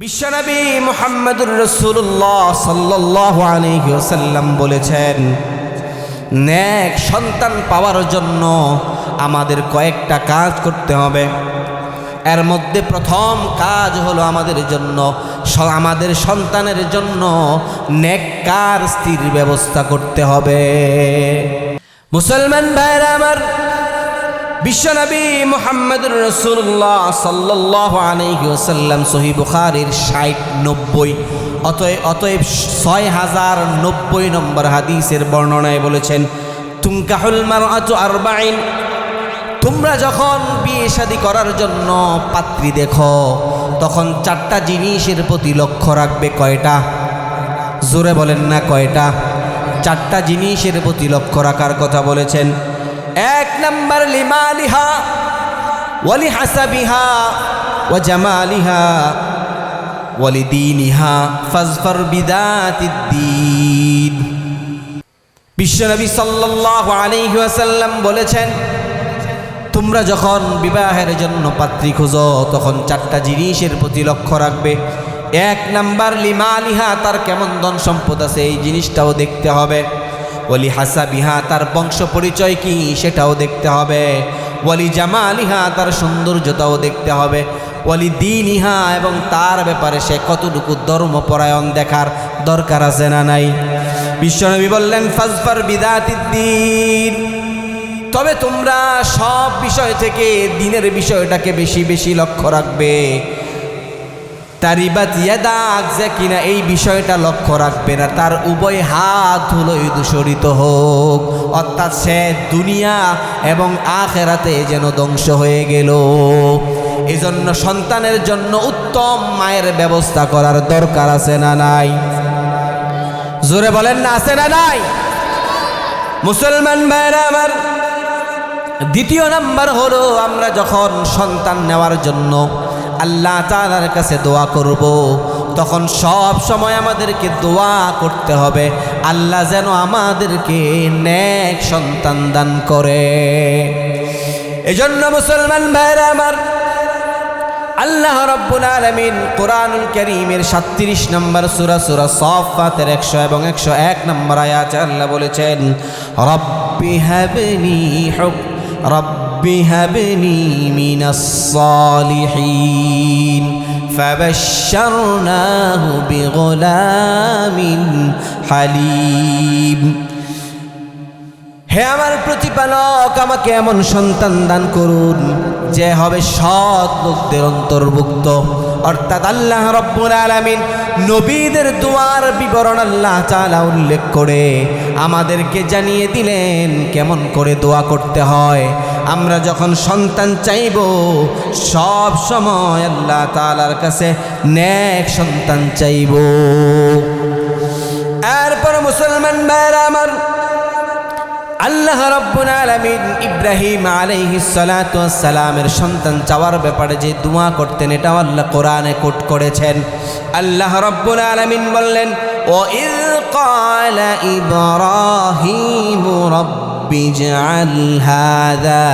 বিশ্বনবী মুহাম্মদুর রসুল্লাহ সাল্লাহ আলহিহসাল্লাম বলেছেন ন্যাক সন্তান পাওয়ার জন্য আমাদের কয়েকটা কাজ করতে হবে। এর মধ্যে প্রথম কাজ হলো আমাদের জন্য আমাদের সন্তানের জন্য নেককার স্ত্রীর ব্যবস্থা করতে হবে। মুসলমান ভাইরা আমার বিশ্বনবী মোহাম্মদুর রসুল্লাহ সাল্লাহ আলহিউসাল্লাম সহি বুখারির ষাট নব্বই, অতএব অতএব ছয় হাজার নব্বই নম্বর হাদিসের বর্ণনায় বলেছেন, তুমকাহুল মার আরবাইন তোমরা যখন বিয়ে শাদী করার জন্য পাত্রী দেখো, তখন চারটা জিনিসের প্রতি লক্ষ্য রাখবে কয়টা? জোরে বলেন না কয়টা? চারটা জিনিসের প্রতি লক্ষ্য রাখার কথা বলেছেন। এক নম্বর লিমালিহা ওয়ালি হাসাবিহা ও জামালিহা ওয়ালি দিনিহা ফাজফর বিদাতিদ্দিন। বিশ্বনবী সাল্লাল্লাহু আলাইহি ওয়াসাল্লাম বলেছেন, তোমরা যখন বিবাহের জন্য পাত্রী খোঁজো, তখন চারটা জিনিসের প্রতি লক্ষ্য রাখবে। এক নাম্বার লিমালিহা, তার কেমন ধন সম্পদ আছে, এই জিনিসটাও দেখতে হবে। ওলি হাসাবিহা, তার বংশ পরিচয় কি সেটাও দেখতে হবে। ওয়ালি জামালিহা, তার সৌন্দর্যতাও দেখতে হবে। ওয়ালি দিনিহা, এবং তার ব্যাপারে সে কতটুকু ধর্মপরায়ণ দেখার দরকার আছে না নাই? বিশ্বনবী বললেন, ফাজফার বিদাতিদ্দিন। তবে তোমরা সব বিষয় থেকে দিনের বিষয়টাকে বেশি বেশি লক্ষ্য রাখবে। তারিবাত ইয়াদাক যে কিনা এই বিষয়টা লক্ষ্য রাখবে না। তার উভয় হাত হলোই দূষরিত হোক, অর্থাৎ সে দুনিয়া এবং আখেরাতে যেন ধ্বংস হয়ে গেল। এজন্য সন্তানের জন্য উত্তম মায়ের ব্যবস্থা করার দরকার আছে না নাই? জোরে বলেন না, আছে না নাই? মুসলমান ভাইরা আমার, দ্বিতীয় নাম্বার হলো আমরা যখন সন্তান নেওয়ার জন্য আল্লাহ তালার কাছে দোয়া করব। তখন সব সময় আমাদেরকে দোয়া করতে হবে। আল্লাহ যেন আমাদেরকে নেক সন্তান দান করে। এজন্য মুসলমান ভাইরা আমার, আল্লাহ রব্বুল আলমিন কোরআনুল করিমের সাতত্রিশ নম্বর সুরা সুরা সফাতের একশো এবং একশো এক নম্বর আয়াত আল্লাহ বলেছেন, রব্বি হাবনি হুক রব্বি হাবনি মিনাস সালিহিন فبشرناه بغلام حليم হে আমার প্রতিপালক আমাকে এমন সন্তান দান করুন যে হবে সৎ লোকদের অন্তর্ভুক্ত অর্থাৎ আল্লাহ রব্বুল আলামিন নবীদের দোয়ার বিবরণ আল্লাহ তাআলা উল্লেখ করে আমাদেরকে জানিয়ে দিলেন, কেমন করে দোয়া করতে হয়। আমরা যখন সন্তান চাইব, সব সময় আল্লাহ তাআলার কাছে ন্যাক সন্তান চাইব। এরপর মুসলমান ভাইরা আমার আল্লাহ রব্বুল আলামিন ইব্রাহিম আলাইহিস সালাতু ওয়াস সালামের সন্তান চাওয়ার ব্যাপারে যে দোয়া করতেন এটাও আল্লাহ কোরআনে কোট করেছেন আল্লাহ রব্বুল আলামিন বললেন ও ইয ক্বালা ইব্রাহিম রব্বি ইজআল হাযা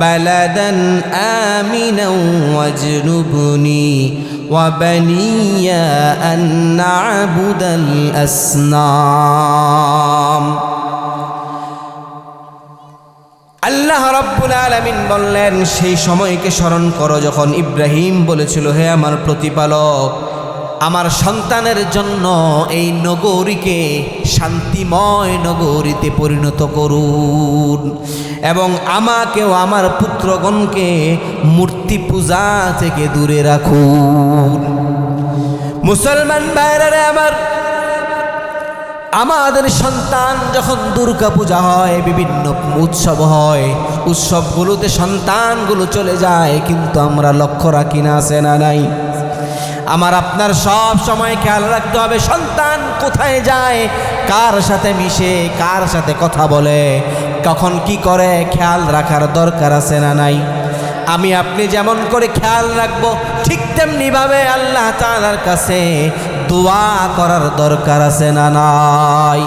বালাদান আমিনা ওয়াজনুবনি وبني أن نعبد الأصنام আল্লাহ রব্বুল আলামিন বললেন, সেই সময়কে স্মরণ করো যখন ইব্রাহিম বলেছিল, হে আমার প্রতিপালক, আমার সন্তানের জন্য এই নগরীকে শান্তিময় নগরীতে পরিণত করুন এবং আমাকেও আমার পুত্রগণকে মূর্তি পূজা থেকে দূরে রাখুন। মুসলমান বাইরে আমার আমাদের সন্তান যখন দুর্গা পূজা হয়, বিভিন্ন উৎসব হয়, উৎসবগুলোতে সন্তানগুলো চলে যায়, কিন্তু আমরা লক্ষ্য রাখি না, আছে না নাই? আমার আপনার সব সময় খেয়াল রাখতে হবে, সন্তান কোথায় যায়, কার সাথে মিশে, কার সাথে কথা বলে, কখন কি করে, খেয়াল রাখার দরকার আছে না নাই? আমি আপনি যেমন করে খেয়াল রাখব, ঠিক তেমনিভাবে আল্লাহ তাআলার কাছে দোয়া করার দরকার আছে না নাই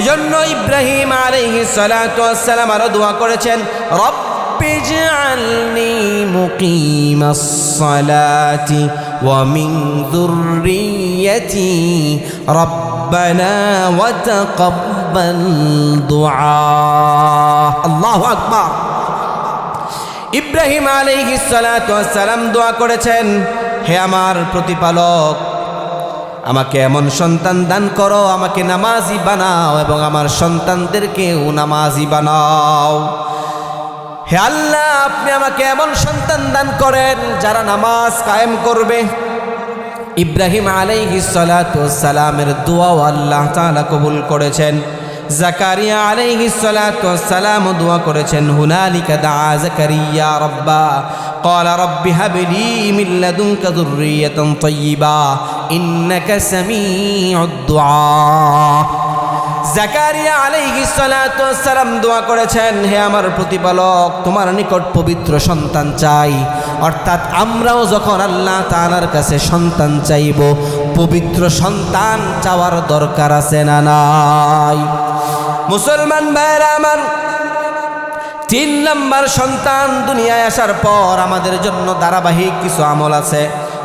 এজন্য ইব্রাহিম আলাইহিস সালাতু ওয়াস সালাম আরো দোয়া করেছেন রব্বি اجعلني مقيم الصلاة ومن ذريتي ربنا وتقبل دعاء الله أكبر ইব্রাহিম আলাইহিস সালাতু ওয়াস সালাম দোয়া করেছেন হে আমার প্রতিপালক আমাকে এমন সন্তান দান করো, আমাকে নামাজি বানাও এবং আমার সন্তানদেরকেও নামাজি বানাও। হে আল্লাহ, আপনি আমাকে এমন সন্তান দান করেন যারা নামাজ কায়েম করবে। ইব্রাহিম আলাইহিস সালামের দোয়াও আল্লাহ তাআলা কবুল করেছেন। জাকারিয়া আলাইহিস সালাতু ওয়াস সালাম দোয়া করেছেন হুনালিকা দাআ জাকারিয়া রাব্বা قال رب هب لي من لدنك ذرية طيبة إنك سميع الدعاء জাকারিয়া আলাইহি সালাতু সালাম দোয়া করেছেন হে আমার প্রতিপালক তোমার নিকট পবিত্র সন্তান চাই অর্থাৎ আমরাও যখন আল্লাহ তাআলার কাছে সন্তান চাইব পবিত্র সন্তান চাওয়ার দরকার আছে না নাই মুসলমান ভাইরা আমার, তিন নম্বর সন্তান দুনিয়ায় আসার পর আমাদের জন্য ধারাবাহিক কিছু আমল আছে।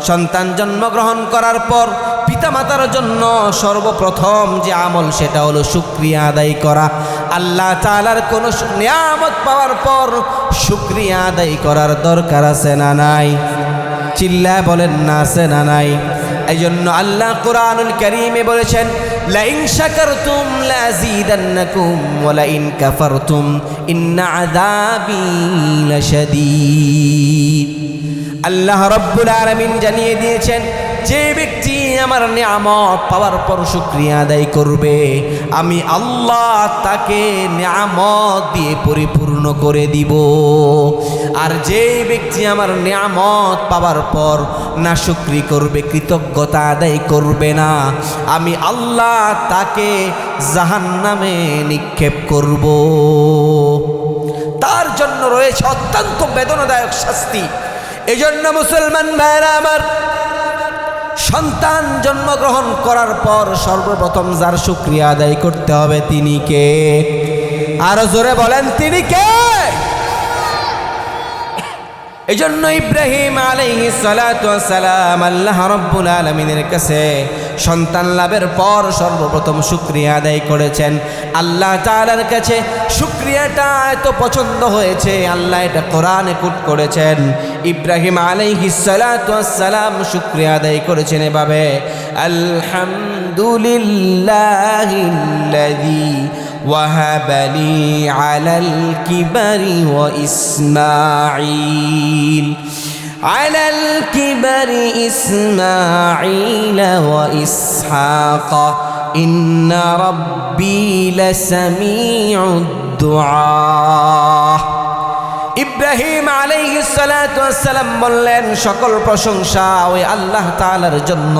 সন্তান জন্মগ্রহণ করার পর পিতামাতার জন্য সর্বপ্রথম যে আমল সেটা হলো শুক্রিয়া আদায় করা। আল্লাহ তালার কোনো নিয়ামত পাওয়ার পর শুক্রিয়া আদায় করার দরকার আছে না নাই? চিল্লায় বলেন না আছে না নাই? এই জন্য আল্লাহ কোরআনুল করিমে বলেছেন, লাইন শাকারতুম লাযীদান্নাকুম ওয়া লাইন কাফারতুম ইন্না আযাবি লাশাদীদ। আল্লাহ রব্বুল আলামিন জানিয়ে দিয়েছেন যে ব্যক্তি আমার নিয়ামত পাওয়ার পর শুক্রিয়া আদায় করবে, আমি আল্লাহ তাকে নিয়ামত দিয়ে পরিপূর্ণ করে দিব। আর যে ব্যক্তি আমার নিয়ামত পাওয়ার পর না শুক্রি করবে, কৃতজ্ঞতা আদায় করবে না, আমি আল্লাহ তাকে জাহান্নামে নিক্ষেপ করব। তার জন্য রয়েছে অত্যন্ত বেদনাদায়ক শাস্তি। এজন্য মুসলমান ভাইরা আমার সন্তান জন্মগ্রহণ করার পর সর্বপ্রথম যার শুক্রিয়া আদায় করতে হবে তিনি কে? আরও জোরে বলেন, তিনি কে? এই জন্য ইব্রাহিম আলাইহি সালাম আল্লাহ রব্বুল আলমিনের কাছে সন্তান লাভের পর সর্বপ্রথম শুক্রিয়া আদায় করেছেন। আল্লাহ তাআলার কাছে শুক্রিয়াটা এত পছন্দ হয়েছে, আল্লাহ এটা কোরআনে কুট করেছেন। ইব্রাহিম আলাইহি সালাম শুক্রিয়া আদায় করেছেন এভাবে, আলহামদুলিল্লাহিল্লাযী وهب لي على الكبر وإسماعيل. على الكبر إسماعيل وإسحاق. إن ربي لسميع الدعاء. আলাইহিসসালাম বললেন, সকল প্রশংসা ওই আল্লাহ তাআলার জন্য।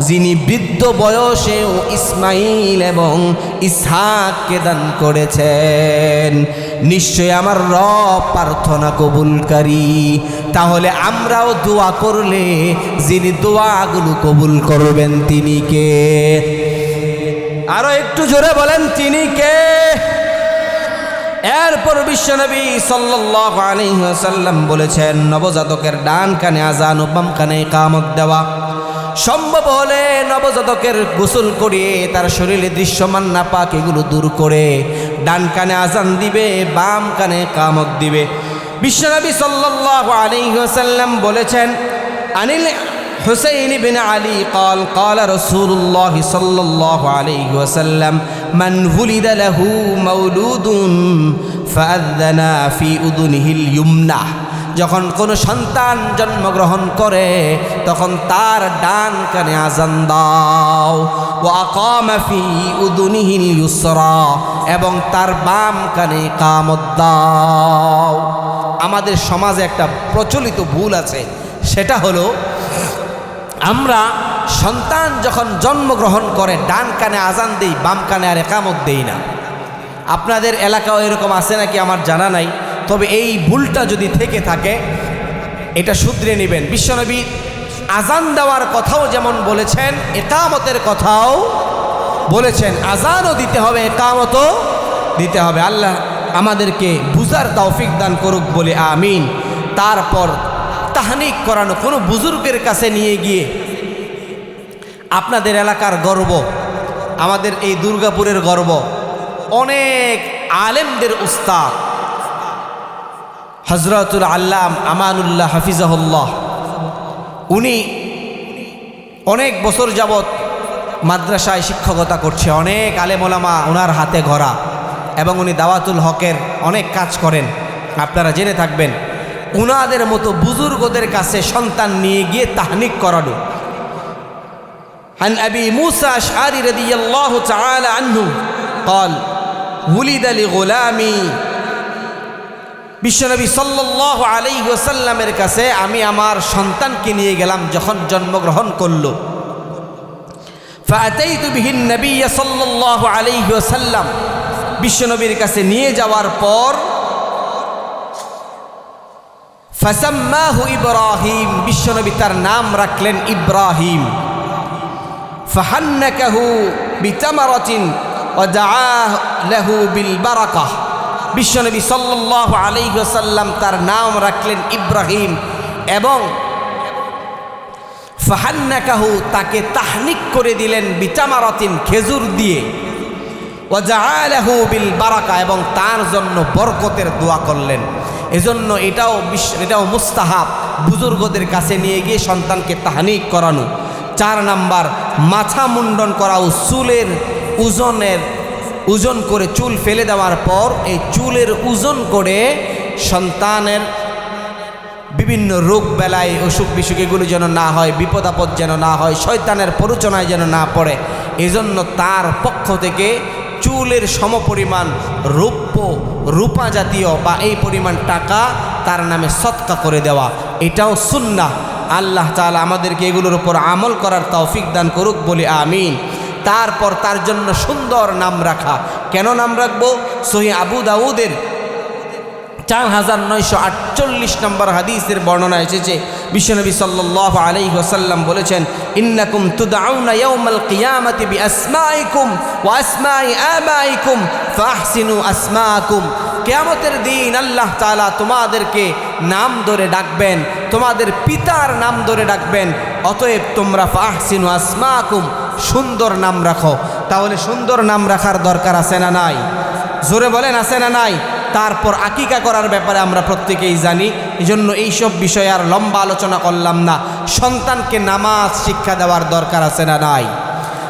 যিনি বৃদ্ধ বয়সেও ইসমাইল এবং ইসহাককে দান করেছেন। নিশ্চয় আমার রব প্রার্থনা কবুলকারী। তাহলে আমরাও দোয়া করলে যিনি দোয়াগুলো কবুল করবেন তিনি কে? আরও একটু জোরে বলেন, তিনি কে? এরপর বিশ্বনবী ওয়াসাল্লাম বলেছেন, নবজাতকের ডান কানে আজান ও বাম কানে কামত দেওয়া সম্ভব হলে নবজাতকের গোসল করিয়ে তার শরীরে দৃশ্যমান নাপাক এগুলো দূর করে ডান কানে আজান দিবে, বাম কানে কামত দিবে। বিশ্বনবী সাল্লাল্লাহু আলাইহি ওয়াসাল্লাম বলেছেন, আনিল حسين بن علي قال قال رسول الله صلى الله عليه وسلم من ولد له مولود فأذن في أذنه اليمنى যখন কোনো সন্তান জন্মগ্রহণ করে তখন তার ডান কানে আজান দাও ও আকামাফি উদুনিহিল ইউসরা এবং তার বাম কানে কামত দাও আমাদের সমাজে একটা প্রচলিত ভুল আছে সেটা হলো আমরা সন্তান যখন জন্মগ্রহণ করে, ডান কানে আজান দেই, বাম কানে আর একামত দেই না। আপনাদের এলাকাও এরকম আছে নাকি আমার জানা নাই? তবে এই ভুলটা যদি থেকে থাকে, এটা শুধরে নেবেন। বিশ্বনবী আজান দেওয়ার কথাও যেমন বলেছেন, একামতের কথাও বলেছেন। আজানও দিতে হবে, একামতও দিতে হবে। আল্লাহ আমাদেরকে বুঝার তৌফিক দান করুক বলে, আমিন। তারপর তাহানিক করানো কোনো বুজুর্গের কাছে নিয়ে গিয়ে আপনাদের এলাকার গর্ব, আমাদের এই দুর্গাপুরের গর্ব, অনেক আলেমদের উস্তাদ হজরতুল আল্লাম আমানুল্লাহ হাফিজাহুল্লাহ, উনি অনেক বছর যাবৎ মাদ্রাসায় শিক্ষকতা করছে, অনেক আলেমোলামা ওনার হাতে ঘরা এবং উনি দাওয়াতুল হকের অনেক কাজ করেন, আপনারা জেনে থাকবেন। উনাদের মতো বুজুর্গদের কাছে সন্তান নিয়ে গিয়ে তাহনিক করানো عن أبي موسى أشعري رضي الله تعالى عنه قال ولد لغلامي বিশ্বনবী সাল্লাহ আলাইহি ওসাল্লামের কাছে আমি আমার সন্তানকে নিয়ে গেলাম যখন জন্মগ্রহণ করলো فأتيت به النبي صلى الله عليه وسلم বিশ্বনবীর কাছে নিয়ে যাওয়ার পর ফাসাম্মাহু ইব্রাহিম, বিশ্বনবী তার নাম রাখলেন ইব্রাহিম। ফাহান্নাকাহু বিতামারাতিন ওয়া লাহু বিল বারাকাহ বিশ্বনবী সাল্লাল্লাহু আলাইহি ওয়াসাল্লাম তার নাম রাখলেন ইব্রাহিম এবং ফাহান্নাকাহু তাকে তাহনিক করে দিলেন বিতামারাতিন খেজুর দিয়ে। ওয়াজাআলাহু বিল বারাকা এবং তার জন্য বরকতের দোয়া করলেন। এজন্য এটাও এটাও মুস্তাহাব বুজুর্গদের কাছে নিয়ে গিয়ে সন্তানকে তাহানিক করানো। চার নাম্বার, মাথা মুন্ডন করা ও চুলের ওজনের ওজন করে চুল ফেলে দেওয়ার পর এই চুলের ওজন করে সন্তানের বিভিন্ন রোগ বেলায় অসুখ বিসুখ এগুলো যেন না হয়, বিপদ আপদ যেন না হয়, শয়তানের প্ররোচনায় যেন না পড়ে। এজন্য তার পক্ষ থেকে চুলের সমপরিমাণ রৌপ্য, রূপা জাতীয় বা এই পরিমাণ টাকা তার নামে সৎকা করে দেওয়া। এটাও সুন্না আল্লাহ তালা আমাদেরকে এগুলোর উপর আমল করার তৌফিক দান করুক বলে আমিন। তারপর তার জন্য সুন্দর নাম রাখা। কেন নাম রাখব? সহি আবু দাউদের চার হাজার নয়শো আটচল্লিশ নম্বর হাদিসের বর্ণনা এসেছে। বিশ্বনবী সাল্লাহ আলাইহি ওয়াসাল্লাম বলেছেন, ইন্নাকুম তুদআউনা ইয়াউমাল কেয়ামতের দিন আল্লাহ তালা তোমাদেরকে নাম ধরে ডাকবেন, তোমাদের পিতার নাম ধরে ডাকবেন, অতএব তোমরা ফাহসিনু আসমাকুম, সুন্দর নাম রাখো। তাহলে সুন্দর নাম রাখার দরকার আছে না নাই? জোরে বলেন, আছে না নাই? তারপর আকিকা করার ব্যাপারে আমরা প্রত্যেকেই জানি, এজন্য এইসব বিষয়ে আর লম্বা আলোচনা করলাম না। সন্তানকে নামাজ শিক্ষা দেওয়ার দরকার আছে না নাই?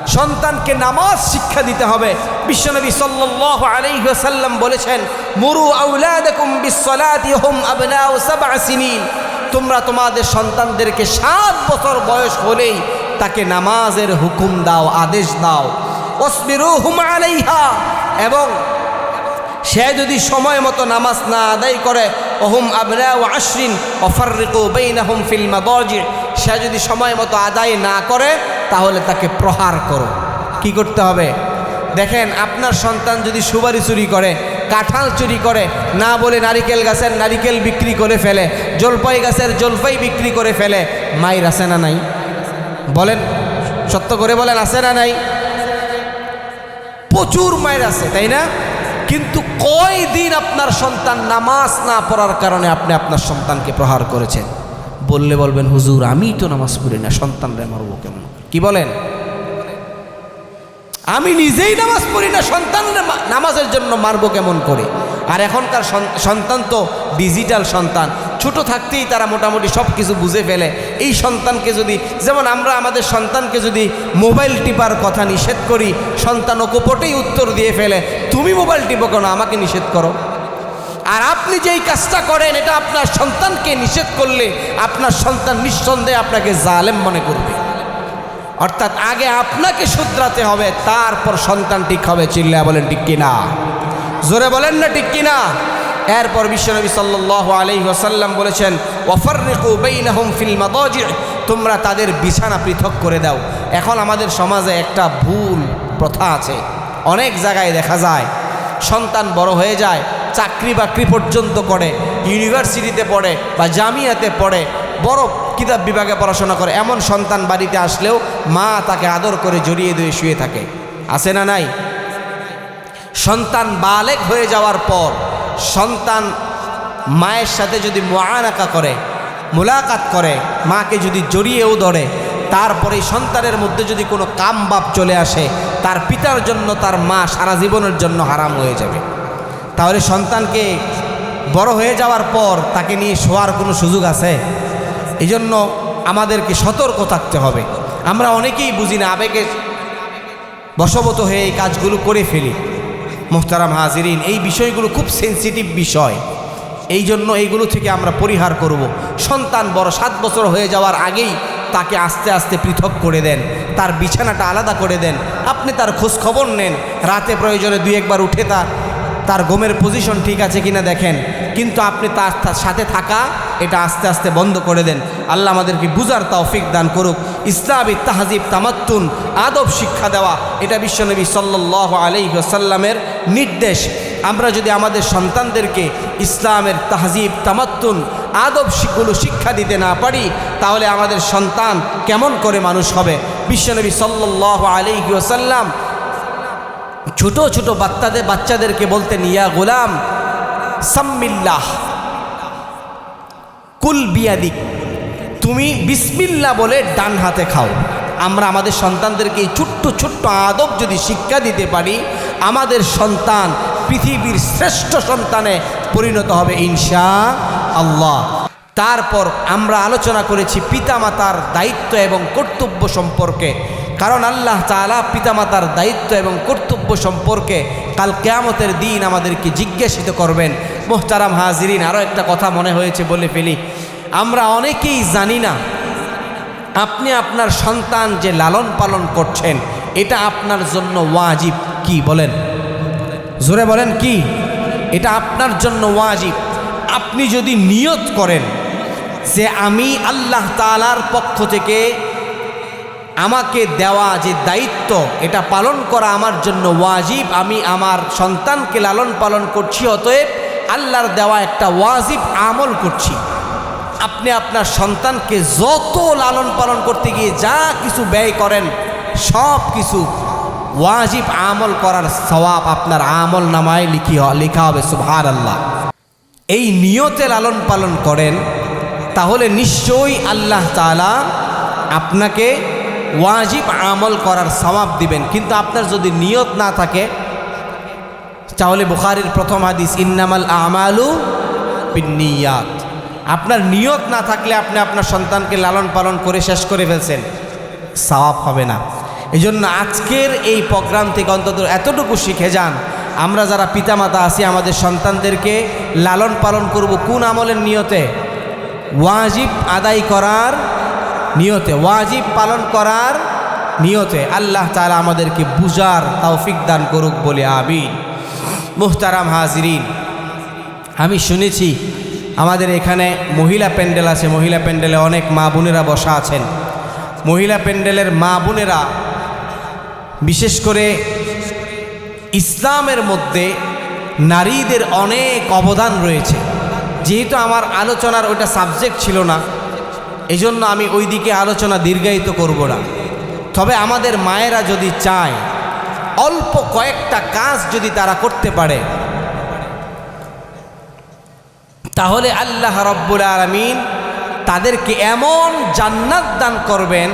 সন্তানকে নামাজ শিক্ষা দিতে হবে। বিশ্বনবী সাল্লাল্লাহু আলাইহি ওয়াসাল্লাম বলেছেন, মুরু হুম তোমরা তোমাদের সন্তানদেরকে সাত বছর বয়স হলেই তাকে নামাজের হুকুম দাও, আদেশ দাও। অসবিরু হুম এবং সে যদি সময় মতো নামাজ না আদায় করে, ওহুম আবরা ও আশ্রিন অফারিকু বেইনাহুম ফিল্মা মাদাজি সে যদি সময় মতো আদায় না করে, তাহলে তাকে প্রহার করো। কি করতে হবে? দেখেন, আপনার সন্তান যদি সুবারি চুরি করে, কাঁঠাল চুরি করে, না বলে নারিকেল গাছের নারিকেল বিক্রি করে ফেলে, জলপাই গাছের জলপাই বিক্রি করে ফেলে, মায়ের আছে না নাই? বলেন, সত্য করে বলেন, আছে না নাই? প্রচুর মায়ের আছে, তাই না? কিন্তু কয় দিন আপনার সন্তান নামাজ না পড়ার কারণে আপনি আপনার সন্তানকে প্রহার করেছেন? বললে বলবেন, হুজুর আমি তো নামাজ পড়ি না, সন্তানরা মরবো কেমন? কি বলেন? আমি নিজেই নামাজ পড়ি না সন্তানরে নামাজের জন্য মারবো কেমন করে? আর এখনকার সন্তান তো ডিজিটাল সন্তান। ছোট থাকতেই তারা মোটামুটি সব কিছু বুঝে ফেলে। এই সন্তানকে যদি, যেমন আমরা আমাদের সন্তানকে যদি মোবাইল টিপার কথা নিষেধ করি, সন্তান অকপটেই উত্তর দিয়ে ফেলে। তুমি মোবাইল টিপো কেন? আমাকে নিষেধ করো। আর আপনি যেই কাজটা করেন, এটা আপনার সন্তানকে নিষেধ করলে আপনার সন্তান নিঃসন্দেহে আপনাকে জালেম মনে করবে। অর্থাৎ আগে আপনাকে শুধরাতে হবে, তারপর সন্তান ঠিক হবে চিল্লা বলেন, ঠিক কিনা? জোরে বলেন না, ঠিক কিনা? এরপর বিশ্বনবী সাল্লাল্লাহু আলাইহি ওয়াসাল্লাম বলেছেন, ওয়াফাররিকু বাইনাহুম ফিল মাদাজি, তোমরা তাদের বিছানা পৃথক করে দাও। এখন আমাদের সমাজে একটা ভুল প্রথা আছে। অনেক জায়গায় দেখা যায়, সন্তান বড় হয়ে যায় চাকরি বাকরি পর্যন্ত করে ইউনিভার্সিটিতে পড়ে বা জামিয়াতে পড়ে, বড় কিতাব বিভাগে পড়াশোনা করে, এমন সন্তান বাড়িতে আসলেও মা তাকে আদর করে জড়িয়ে দিয়ে শুয়ে থাকে। আছে না নাই? সন্তান বালেক হয়ে যাওয়ার পর সন্তান মায়ের সাথে যদি মোয়ানাকা করে, মোলাকাত করে, মাকে যদি জড়িয়েও ধরে তারপরে সন্তানের মধ্যে যদি কোনো কাম বাপ চলে আসে, তার পিতার জন্য তার মা সারা জীবনের জন্য হারাম হয়ে যাবে। তাহলে সন্তানকে বড় হয়ে যাওয়ার পর তাকে নিয়ে শোয়ার কোনো সুযোগ আছে? এই জন্য আমাদেরকে সতর্ক থাকতে হবে। আমরা অনেকেই বুঝি না, আবেগে বশবত হয়ে এই কাজগুলো করে ফেলি। মোহতারাম হাজিরিন, এই বিষয়গুলো খুব সেন্সিটিভ বিষয়। এই জন্য এইগুলো থেকে আমরা পরিহার করব। সন্তান বড় সাত বছর হয়ে যাওয়ার আগেই তাকে আস্তে আস্তে পৃথক করে দেন। তার বিছানাটা আলাদা করে দেন। আপনি তার খোঁজ খবর নেন। রাতে প্রয়োজনে দুই একবার উঠে তা তার গোমের পজিশন ঠিক আছে কিনা দেখেন। কিন্তু আপনি তার সাথে থাকা, এটা আস্তে আস্তে বন্ধ করে দেন। আল্লাহ আমাদেরকে বুজার তৌফিক দান করুক। ইসলামী তাহাজিব, তামাত্তুন, আদব শিক্ষা দেওয়া, এটা বিশ্বনবী সাল্লাহ আলাইসাল্লামের নির্দেশ। আমরা যদি আমাদের সন্তানদেরকে ইসলামের তাহজিব, তামাত্তুন, আদব শিখগুলো শিক্ষা দিতে না পারি, তাহলে আমাদের সন্তান কেমন করে মানুষ হবে? বিশ্বনবী সাল্লাহ আলাইসাল্লাম ছোট ছোট বাচ্চাদের বাচ্চাদেরকে বলতেন, ইয়া গোলাম, সাম্মিল্লাহ, কুল বিয়াদিক, তুমি বিসমিল্লা বলে ডান হাতে খাও। আমরা আমাদের সন্তানদেরকে এই ছোট্ট ছোট্ট আদব যদি শিক্ষা দিতে পারি, আমাদের সন্তান পৃথিবীর শ্রেষ্ঠ সন্তানে পরিণত হবে ইনশা আল্লাহ। তারপর আমরা আলোচনা করেছি পিতামাতার দায়িত্ব এবং কর্তব্য সম্পর্কে। কারণ আল্লাহ তালা পিতামাতার দায়িত্ব এবং কর্তব্য সম্পর্কে কাল কেয়ামতের দিন আমাদেরকে জিজ্ঞাসিত করবেন। মোহতারাম হাজিরিন আরও একটা কথা মনে হয়েছে বলে ফেলি। আমরা অনেকেই জানি না আপনি আপনার সন্তান যে লালন পালন করছেন, এটা আপনার জন্য ওয়াজিব কি বলেন? জোরে বলেন কি? এটা আপনার জন্য ওয়াজিব। আপনি যদি নিয়ত করেন যে আমি আল্লাহ তালার পক্ষ থেকে আমাকে দেওয়া যে দায়িত্ব, এটা পালন করা আমার জন্য ওয়াজিব। আমি আমার সন্তানকে লালন পালন করছি, অতএব আল্লাহর দেওয়া একটা ওয়াজিব আমল করছি। আপনি আপনার সন্তানকে যত লালন পালন করতে গিয়ে যা কিছু ব্যয় করেন, সব কিছু ওয়াজিব আমল করার সওয়াব আপনার আমল নামায় লিখি, লেখা হবে সুভার আল্লাহ এই নিয়তে লালন পালন করেন, তাহলে নিশ্চয়ই আল্লাহ তালা আপনাকে ওয়াজিব আমল করার সওয়াব দিবেন। কিন্তু আপনার যদি নিয়ত না থাকে, তাহলে বুখারির প্রথম হাদিস, ইন্নামাল আমালু বিনিয়াত আপনার নিয়ত না থাকলে আপনি আপনার সন্তানকে লালন পালন করে শেষ করে ফেলছেন। সওয়াব হবে না। এই জন্য আজকের এই প্রোগ্রাম থেকে অন্তত এতটুকু শিখে যান, আমরা যারা পিতামাতা আছি, আমাদের সন্তানদেরকে লালন পালন করব কোন আমলের নিয়তে? ওয়াজিব আদায় করার নিয়তে ওয়াজিব পালন করার নিয়তে আল্লাহ তালা আমাদেরকে বুজার তৌফিক দান করুক বলে আবিন মুহতারাম হাজরিন, আমি শুনেছি আমাদের এখানে মহিলা প্যান্ডেল আছে, মহিলা প্যান্ডেলে অনেক মা বোনেরা বসা আছেন। মহিলা প্যান্ডেলের মা বোনেরা বিশেষ করে ইসলামের মধ্যে নারীদের অনেক অবদান রয়েছে। যেহেতু আমার আলোচনার ওইটা সাবজেক্ট ছিল না এই জন্য আমি ওই দিকে আলোচনা দীর্ঘায়িত করব না। তবে আমাদের মায়েরা যদি চায়, অল্প কয়েকটা কাজ যদি তারা করতে পারে, তাহলে আল্লাহ রব্বুল আলমিন তাদেরকে এমন জান্নাত দান করবেন,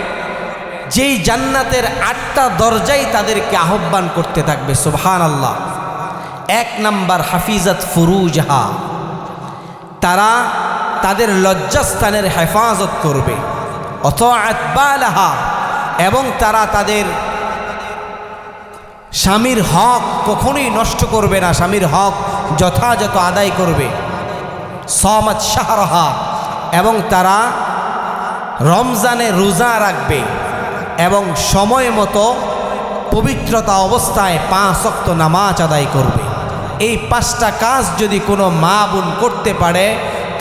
যেই জান্নাতের আটটা দরজাই তাদেরকে আহ্বান করতে থাকবে সুবহান আল্লাহ এক নাম্বার হাফিজত ফুরুজহা। তারা তাদের লজ্জাস্থানের হেফাজত করবে। অথবা এবং তারা তাদের স্বামীর হক কখনোই নষ্ট করবে না। স্বামীর হক যথাযথ আদায় করবে। সমাজ শাহরহা, এবং তারা রমজানে রোজা রাখবে এবং সময় মতো পবিত্রতা অবস্থায় পাঁচ অক্ত নামাজ আদায় করবে। এই পাঁচটা কাজ যদি কোনো মা বোন করতে পারে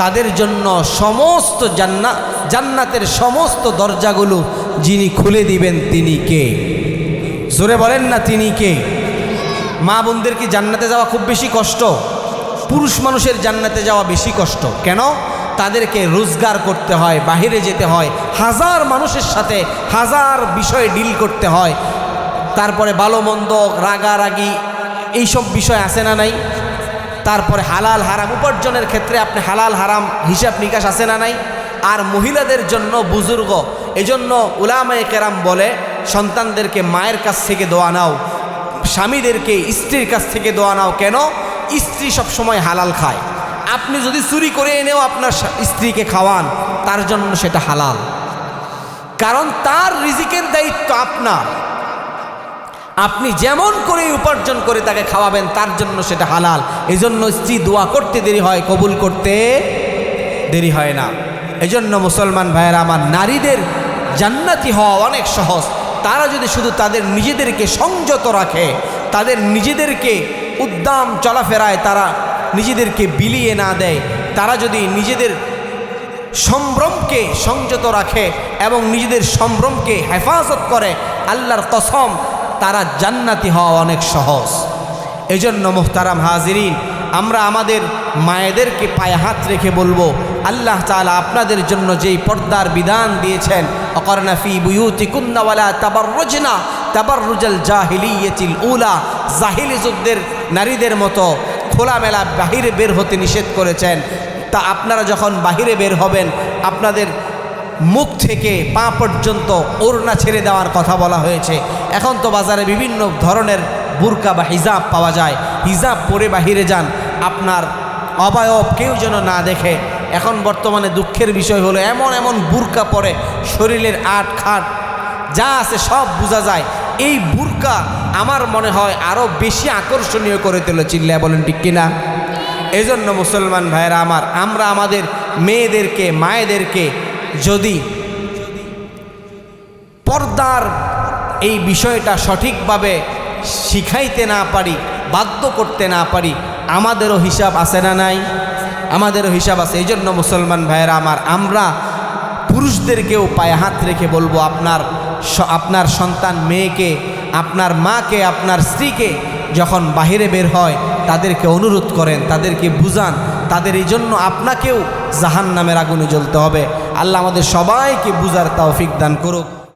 তাদের জন্য সমস্ত জান্না, জান্নাতের সমস্ত দরজাগুলো যিনি খুলে দিবেন তিনি কে? জোরে বলেন না তিনি কে? মা বোনদের কি জান্নাতে যাওয়া খুব বেশি কষ্ট? পুরুষ মানুষের জান্নাতে যাওয়া বেশি কষ্ট। কেন? তাদেরকে রোজগার করতে হয়, বাহিরে যেতে হয়, হাজার মানুষের সাথে হাজার বিষয়ে ডিল করতে হয়। তারপরে ভালো মন্দ, রাগারাগি, এইসব বিষয় আছে না নাই? তারপরে হালাল হারাম উপার্জনের ক্ষেত্রে আপনি হালাল হারাম হিসাব নিকাশ আছে না নাই? আর মহিলাদের জন্য বুজুর্গ, এজন্য উলামায়ে কেরাম বলে, সন্তানদেরকে মায়ের কাছ থেকে দোয়া নাও, স্বামীদেরকে স্ত্রীর কাছ থেকে দোয়া নাও। কেন? স্ত্রী সবসময় হালাল খায়। আপনি যদি চুরি করে এনেও আপনার স্ত্রীকে খাওয়ান, তার জন্য সেটা হালাল। কারণ তার রিজিকের দায়িত্ব আপনার। আপনি যেমন করে উপার্জন করে তাকে খাওয়াবেন, তার জন্য সেটা হালাল। এই জন্য স্ত্রী দোয়া করতে দেরি হয়, কবুল করতে দেরি হয় না। এজন্য মুসলমান ভাইয়েরা, আমার নারীদের জান্নাতি হওয়া অনেক সহজ। তারা যদি শুধু তাদের নিজেদেরকে সংযত রাখে, তাদের নিজেদেরকে উদ্দাম চলাফেরায় তারা নিজেদেরকে বিলিয়ে না দেয়, তারা যদি নিজেদের সম্ভ্রমকে সংযত রাখে এবং নিজেদের সম্ভ্রমকে হেফাজত করে, আল্লাহর কসম তারা জান্নাতি হওয়া অনেক সহজ। এজন্য মোহতারাম হাজিরিন, আমরা আমাদের মায়েদেরকে পায়ে হাত রেখে বলব, আল্লাহ তাআলা আপনাদের জন্য যেই পর্দার বিধান দিয়েছেন, অকরনা ফি বুয়ুতি কুন্নাওয়ালা তাবার রোজনা তাবার রুজাল জাহিলিয়েছিল উলা, জাহিলি যুগদের নারীদের মতো খোলামেলা বাহিরে বের হতে নিষেধ করেছেন। তা আপনারা যখন বাহিরে বের হবেন, আপনাদের মুখ থেকে পা পর্যন্ত ওড়না ছেড়ে দেওয়ার কথা বলা হয়েছে। এখন তো বাজারে বিভিন্ন ধরনের বুরকা বা হিজাব পাওয়া যায়। হিজাব পরে বাহিরে যান, আপনার অবায়ব কেউ যেন না দেখে। এখন বর্তমানে দুঃখের বিষয় হলো, এমন এমন বুরকা পরে শরীরের আট খাট, যা আছে সব বোঝা যায়। এই বুরকা আমার মনে হয় আরও বেশি আকর্ষণীয় করে তোলে চিল্লা বলেন ঠিক কিনা? এজন্য মুসলমান ভাইরা আমার, আমরা আমাদের মেয়েদেরকে, মায়েদেরকে যদি পর্দার এই বিষয়টা সঠিকভাবে শিখাইতে না পারি, বাধ্য করতে না পারি, আমাদেরও হিসাব আছে না নাই? আমাদেরও হিসাব আছে। এই জন্য মুসলমান ভাইয়েরা আমার, আমরা পুরুষদেরকেও পায়ে হাত রেখে বলব, আপনার আপনার সন্তান মেয়েকে, আপনার মাকে, আপনার স্ত্রীকে যখন বাহিরে বের হয়, তাদেরকে অনুরোধ করেন, তাদেরকে বুঝান, তাদের এই জন্য আপনাকেও জাহান নামের আগুনে জ্বলতে হবে। আল্লাহ আমাদের সবাইকে বুঝার তাওফিক দান করুক।